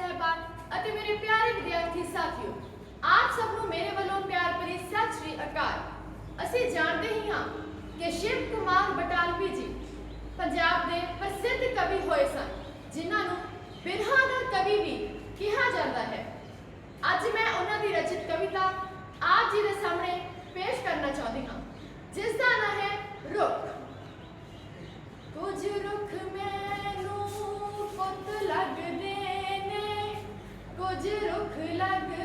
ਸਹਿਬਾਨ ਅਤੇ ਮੇਰੇ ਪਿਆਰੇ ਵਿਦਿਆਰਥੀ ਸਾਥੀਓ, ਆਪ ਸਭ ਨੂੰ ਮੇਰੇ ਵੱਲੋਂ ਪਿਆਰ ਭਰੀ ਸਤਿ ਸ੍ਰੀ ਅਕਾਲ। ਅਸੀਂ ਜਾਣਦੇ ਹੀ ਹਾਂ ਕਿ ਸ਼ਿਵ ਕੁਮਾਰ ਬਟਾਲਵੀ ਜੀ ਪੰਜਾਬ ਦੇ ਪ੍ਰਸਿੱਧ ਕਵੀ ਹੋਏ ਸਨ, ਜਿਨ੍ਹਾਂ ਨੂੰ ਬਿਰਹਾ ਦਾ ਕਵੀ ਵੀ ਕਿਹਾ ਜਾਂਦਾ ਹੈ। ਅੱਜ ਮੈਂ ਉਹਨਾਂ ਦੀ ਰਚਿਤ ਕਵਿਤਾ ਆਪ ਜੀ ਦੇ ਸਾਹਮਣੇ ਪੇਸ਼ ਕਰਨਾ ਚਾਹੁੰਦੀ ਹਾਂ। எல்லாருமே